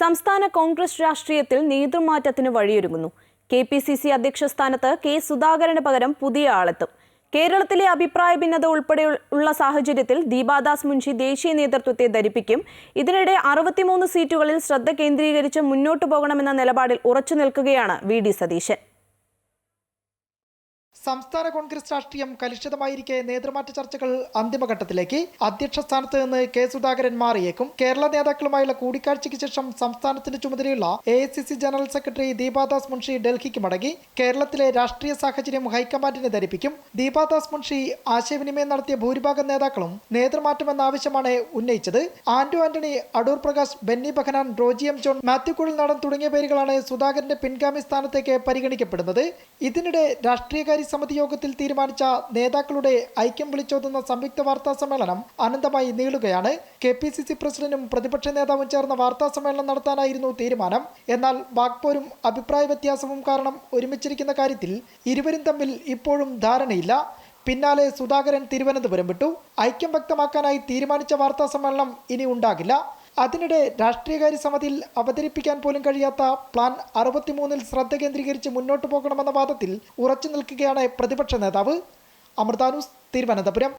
സംസ്ഥാന കോൺഗ്രസ് രാഷ്ട്രീയത്തിൽ നേതൃമാറ്റത്തിന് വഴിയൊരുങ്ങുന്നു. കെ പി സി സി അധ്യക്ഷ സ്ഥാനത്ത് കെ സുധാകരന് പകരം പുതിയ ആളെത്തും. കേരളത്തിലെ അഭിപ്രായ ഭിന്നത ഉൾപ്പെടെ ഉള്ള സാഹചര്യത്തിൽ ദീപാദാസ് മുൻഷി ദേശീയ നേതൃത്വത്തെ ധരിപ്പിക്കും. ഇതിനിടെ അറുപത്തിമൂന്ന് സീറ്റുകളിൽ ശ്രദ്ധ കേന്ദ്രീകരിച്ച് മുന്നോട്ടു പോകണമെന്ന നിലപാടിൽ ഉറച്ചു നിൽക്കുകയാണ് വി ഡി സതീശൻ. സംസ്ഥാന കോൺഗ്രസ് രാഷ്ട്രീയം കലുഷിതമായിരിക്കെ നേതൃമാറ്റ ചർച്ചകൾ അന്തിമഘട്ടത്തിലേക്ക്. അധ്യക്ഷ സ്ഥാനത്ത് നിന്ന് കെ സുധാകരൻ മാറിയേക്കും. കേരള നേതാക്കളുമായുള്ള കൂടിക്കാഴ്ചയ്ക്ക് ശേഷം സംസ്ഥാനത്തിന്റെ ചുമതലയുള്ള A general secretary Deepa Das Munshi ഡൽഹിക്ക് മടങ്ങി. കേരളത്തിലെ രാഷ്ട്രീയ സാഹചര്യം ഹൈക്കമാൻഡിനെ ധരിപ്പിക്കും. ദീപാദാസ് മുൻഷി ആശയവിനിമയം നടത്തിയ ഭൂരിഭാഗം നേതാക്കളും നേതൃമാറ്റമെന്ന ആവശ്യമാണ് ഉന്നയിച്ചത്. ആന്റോ ആന്റണി അടൂർ പ്രകാശ് ബെന്നി ബഹനാൻ റോജി എം ജോൺ മാത്യു കുഴൽനാടൻ തുടങ്ങിയ പേരുകളാണ് സുധാകരന്റെ പിൻഗാമി സ്ഥാനത്തേക്ക് പരിഗണിക്കപ്പെടുന്നത്. ഇതിനിടെ രാഷ്ട്രീയകാര്യ സമിതി യോഗത്തിൽ തീരുമാനിച്ച നേതാക്കളുടെ ഐക്യം വിളിച്ചോതുന്ന സംയുക്ത വാർത്താ സമ്മേളനം അനന്തമായി നീളുകയാണ്. കെ പി സി സി പ്രസിഡന്റും പ്രതിപക്ഷ നേതാവും ചേർന്ന വാർത്താ സമ്മേളനം നടത്താനായിരുന്നു തീരുമാനം. എന്നാൽ വാക്പോരും അഭിപ്രായ വ്യത്യാസവും കാരണം ഒരുമിച്ചിരിക്കുന്ന കാര്യത്തിൽ ഇരുവരും തമ്മിൽ ഇപ്പോഴും ധാരണയില്ല. പിന്നാലെ സുധാകരൻ തിരുവനന്തപുരം വിട്ടു. ഐക്യം വ്യക്തമാക്കാനായി തീരുമാനിച്ച വാർത്താ സമ്മേളനം ഇനി ഉണ്ടാകില്ല. അതിനിടെ രാഷ്ട്രീയകാര്യ സമിതിയിൽ അവതരിപ്പിക്കാൻ പോലും കഴിയാത്ത പ്ലാൻ അറുപത്തിമൂന്നിൽ ശ്രദ്ധ കേന്ദ്രീകരിച്ച് മുന്നോട്ട് പോകണമെന്ന വാദത്തിൽ ഉറച്ചു നിൽക്കുകയാണ് പ്രതിപക്ഷ നേതാവ്. അമൃതാനൂസ് തിരുവനന്തപുരം.